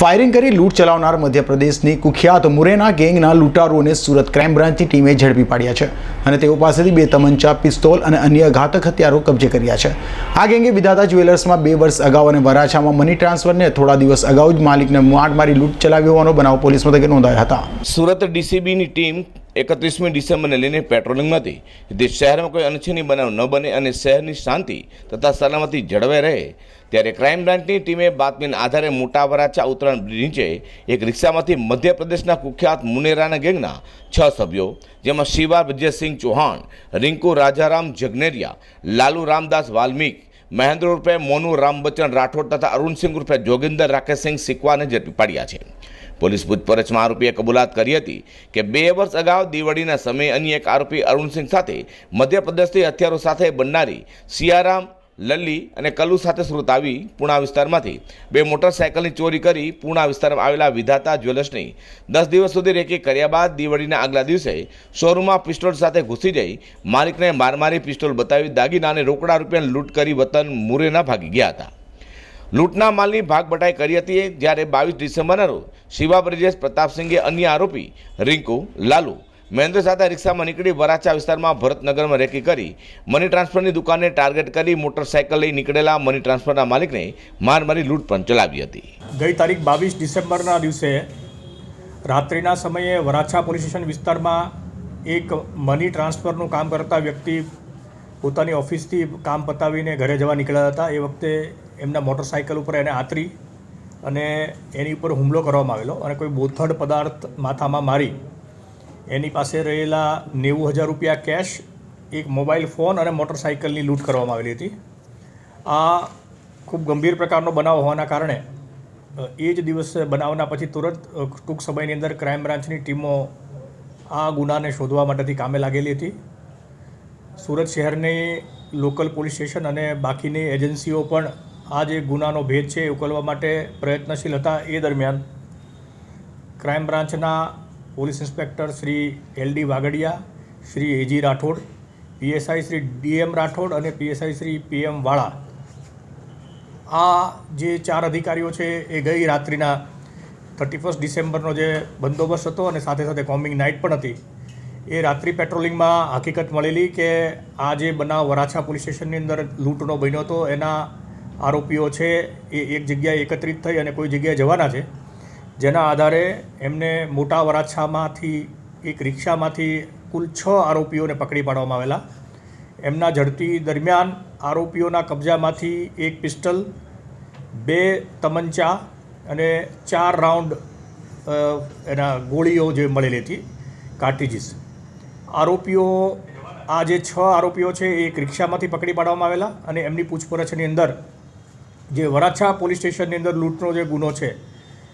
Firing કરી લૂંટ ચલાવનાર મધ્યપ્રદેશની કુખ્યાત મુરેના ગેંગના લૂંટારુઓને સુરત ક્રાઇમ બ્રાન્ચની ટીમે ઝડપી પાડ્યા છે અને તેઓ પાસેથી બે તમંચા, પિસ્તોલ અને અન્ય ઘાતક હથિયારો કબજે કર્યા છે. આ ગેંગે વિધાતા જ્વેલર્સમાં બે વર્ષ અગાઉ અને વરાછામાં મની ટ્રાન્સફરને થોડા દિવસ અગાઉ જ માલિકને માટ મારી લૂંટ ચલાવી હોવાનો બનાવ પોલીસ મથકે નોંધાયા હતા. સુરત ડીસીબીની ટીમ એકત્રીસમી ડિસેમ્બરને લઈને પેટ્રોલિંગમાંથી જે શહેરમાં કોઈ અનછીની બનાવ ન બને અને શહેરની શાંતિ તથા સલામતી જળવાઈ રહે, ત્યારે ક્રાઇમ બ્રાન્ચની ટીમે બાતમીના આધારે મોટા વરાછા ઉત્તરાયણ નીચે એક રિક્ષામાંથી મધ્યપ્રદેશના કુખ્યાત મુનેરાના ગેંગના છ સભ્યો, જેમાં શિવા વિજયસિંહ ચૌહાણ, રિંકુ રાજારામ જગનેરિયા, લાલુ રામદાસ વાલ્મીક, મહેન્દ્ર ઉર્ફે મોનુ રામબચન રાઠોડ તથા અરુણસિંહ ઉર્ફે જોગિંદર રાકેશસિંહ સિકવાને ઝડપી પાડ્યા છે. પોલીસ પૂછપરછમાં આરોપીએ કબૂલાત કરી હતી કે બે વર્ષ અગાઉ દિવાળીના સમયે અન્ય એક આરોપી અરુણસિંહ સાથે મધ્યપ્રદેશથી હથિયારો સાથે બનનારી સિયારામ, લલ્લી અને કલ્લુ સાથે સુરત આવી પૂણા વિસ્તારમાંથી બે મોટરસાયકલની ચોરી કરી પૂણા વિસ્તારમાં આવેલા વિધાતા જ્વેલર્સની દસ દિવસ સુધી રેકી કર્યા બાદ દિવાળીના આગલા દિવસે શોરૂમમાં પિસ્ટોલ સાથે ઘૂસી જઈ માલિકને માર મારી પિસ્તોલ બતાવી દાગીના અને રોકડા રૂપિયા લૂંટ કરી વતન મુરેના ભાગી ગયા હતા. લૂંટના માલની ભાગભટાઈ કરી હતી જ્યારે બાવીસ ડિસેમ્બરના રોજ શિવા બ્રિજેશ પ્રતાપસિંહે અન્ય આરોપી રિંકુ, લાલુ, મહેન્દ્ર સાથે રિક્ષામાં નીકળી વરાછા વિસ્તારમાં ભરતનગરમાં રેકી કરી મની ટ્રાન્સફરની દુકાને ટાર્ગેટ કરી મોટરસાઇકલ લઈ નીકળેલા મની ટ્રાન્સફરના માલિકને માર મારી લૂંટ પણ ચલાવી હતી. ગઈ તારીખ બાવીસ ડિસેમ્બરના દિવસે રાત્રિના સમયે વરાછા પોલીસ સ્ટેશન વિસ્તારમાં એક મની ટ્રાન્સફરનું કામ કરતા વ્યક્તિ પોતાની ઓફિસથી કામ પતાવીને ઘરે જવા નીકળ્યા હતા. એ વખતે એમના મોટરસાયકલ ઉપર એને આતરી અને એની ઉપર હુમલો કરવામાં આવેલો અને કોઈ બોથડ પદાર્થ માથામાં મારી એની પાસે રહેલા નેવું હજાર રૂપિયા કેશ એક મોબાઈલ ફોન અને મોટરસાયકલની લૂંટ કરવામાં આવેલી હતી. આ ખૂબ ગંભીર પ્રકારનો બનાવ હોવાના કારણે એ જ દિવસે બનાવના પછી તુરંત ટૂંક સમયની અંદર ક્રાઇમ બ્રાન્ચની ટીમો આ ગુનાને શોધવા માટેથી કામે લાગેલી હતી. સુરત શહેરની લોકલ પોલીસ સ્ટેશન અને બાકીની એજન્સીઓ પણ આ જે ગુનાનો ભેદ છે એ ઉકેલવા માટે પ્રયત્નશીલ હતા એ દરમિયાન ક્રાઇમ બ્રાન્ચના police inspector Shri L D Vagadiya, Shri A G Rathod, P S I Shri D M Rathod અને પીએસઆઈ શ્રી પીએમ વાળા આ જે ચાર અધિકારીઓ છે એ ગઈ રાત્રિના થર્ટી ફર્સ્ટ ડિસેમ્બરનો જે બંદોબસ્ત હતો અને સાથે સાથે કોમિંગ નાઇટ પણ હતી, એ રાત્રિ પેટ્રોલિંગમાં હકીકત મળેલી કે આ જે બનાવ વરાછા પોલીસ સ્ટેશનની અંદર લૂંટનો બન્યો હતો, એના આરોપીઓ છે એ એક જગ્યાએ એકત્રિત થઈ અને કોઈ જગ્યાએ જવાના છે. જેના આધારે એમને મોટા વરાછામાંથી, એક રિક્ષામાંથી કુલ છ આરોપીઓને પકડી પાડવામાં આવેલા. એમના ઝડપી દરમિયાન આરોપીઓના કબજામાંથી એક પિસ્ટલ, બે તમંચા અને ચાર રાઉન્ડ એના ગોળીઓ જે મળેલી હતી, કાર્ટિજીસ. આરોપીઓ, આ જે છ આરોપીઓ છે એ એક રિક્ષામાંથી પકડી પાડવામાં આવેલા અને એમની પૂછપરછની અંદર જે વરાછા પોલીસ સ્ટેશનની અંદર લૂંટનો જે ગુનો છે,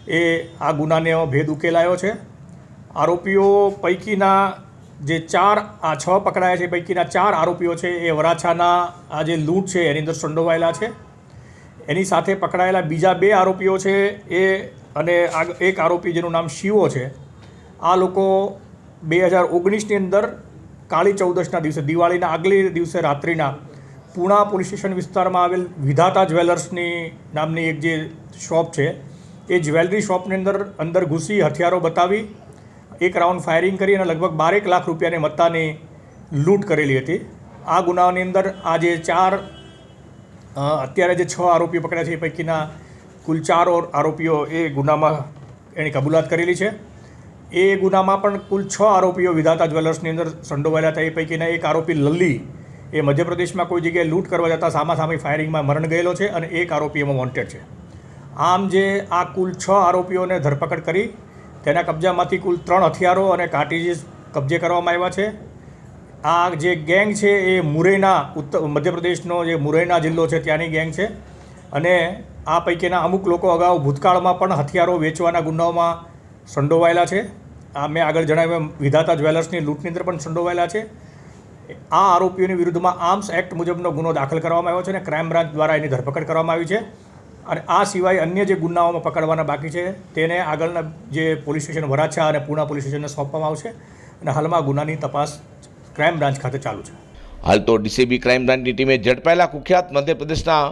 એ આ ગુનાને ભેદ ઉકેલાયો છે. આરોપીઓ પૈકીના જે ચાર, આ છ પકડાયા છે પૈકીના ચાર આરોપીઓ છે, એ વરાછાના આ જે લૂંટ છે, એની અંદર સંડોવાયેલા છે. એની સાથે પકડાયેલા બીજા બે આરોપીઓ છે, એ અને એક આરોપી જેનું નામ શિવો છે. આ લોકો બે હજાર ઓગણીસની અંદર કાળી ચૌદશના દિવસે, દિવાળીના આગલી દિવસે રાત્રિના પૂણા પોલીસ સ્ટેશન વિસ્તારમાં આવેલ વિધાતા જ્વેલર્સની નામની એક જે શોપ છે, એ જ્વેલરી શોપની અંદર અંદર ઘૂસી હથિયારો બતાવી, એક રાઉન્ડ ફાયરિંગ કરી અને લગભગ બારેક લાખ રૂપિયાની મત્તાની લૂંટ કરેલી હતી. આ ગુનાની અંદર આ જે ચાર અત્યારે જે છ આરોપીઓ પકડ્યા છે, એ પૈકીના કુલ ચાર આરોપીઓ એ ગુનામાં એણે કબૂલાત કરેલી છે. એ ગુનામાં પણ કુલ છ આરોપીઓ વિધાતા જ્વેલર્સની અંદર સંડોવાયેલા હતા. એ પૈકીના એક આરોપી લલ્લી એ મધ્યપ્રદેશમાં કોઈ જગ્યાએ લૂંટ કરવા જતાં સામાસામી ફાયરિંગમાં મરણ ગયેલો છે અને એક આરોપી એમાં વોન્ટેડ છે. આમ જે આ કુલ છ આરોપીઓને ધરપકડ કરી, તેના કબજામાંથી કુલ ત્રણ હથિયારો અને કાર્ટીજીસ કબજે કરવામાં આવ્યા છે. આ જે ગેંગ છે એ મુરૈના ઉત્તર મધ્યપ્રદેશનો જે મુરૈના જિલ્લો છે ત્યાંની ગેંગ છે. અને આ પૈકીના અમુક લોકો અગાઉ ભૂતકાળમાં પણ હથિયારો વેચવાના ગુનાઓમાં સંડોવાયેલા છે. આ મેં આગળ જણાવ્યું વિધાતા જ્વેલર્સની લૂંટની અંદર પણ સંડોવાયેલા છે. આ આરોપીઓની વિરુદ્ધમાં આર્મ્સ એક્ટ મુજબનો ગુનો દાખલ કરવામાં આવ્યો છે અને ક્રાઇમ બ્રાન્ચ દ્વારા એની ધરપકડ કરવામાં આવી છે. અને આ સિવાય અન્ય જે ગુનાઓમાં પકડવાના બાકી છે, તેને આગળના જે પોલીસ સ્ટેશન વરાછા અને પૂણા પોલીસ સ્ટેશનને સોંપવામાં આવશે અને હાલમાં ગુનાની તપાસ ક્રાઇમ બ્રાન્ચ ખાતે ચાલુ છે. હાલ તો ડીસીબી ક્રાઇમ બ્રાન્ચની ટીમે ઝડપાયેલા કુખ્યાત મધ્યપ્રદેશના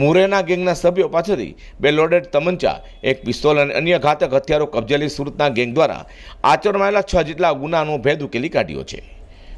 મુરેના ગેંગના સભ્યો પાસેથી બે લોડેડ તમંચા, એક પિસ્તોલ અને અન્ય ઘાતક હથિયારો કબજે સુરતના ગેંગ દ્વારા આચરવામાં છ જેટલા ગુનાનો ભેદ ઉકેલી કાઢ્યો છે.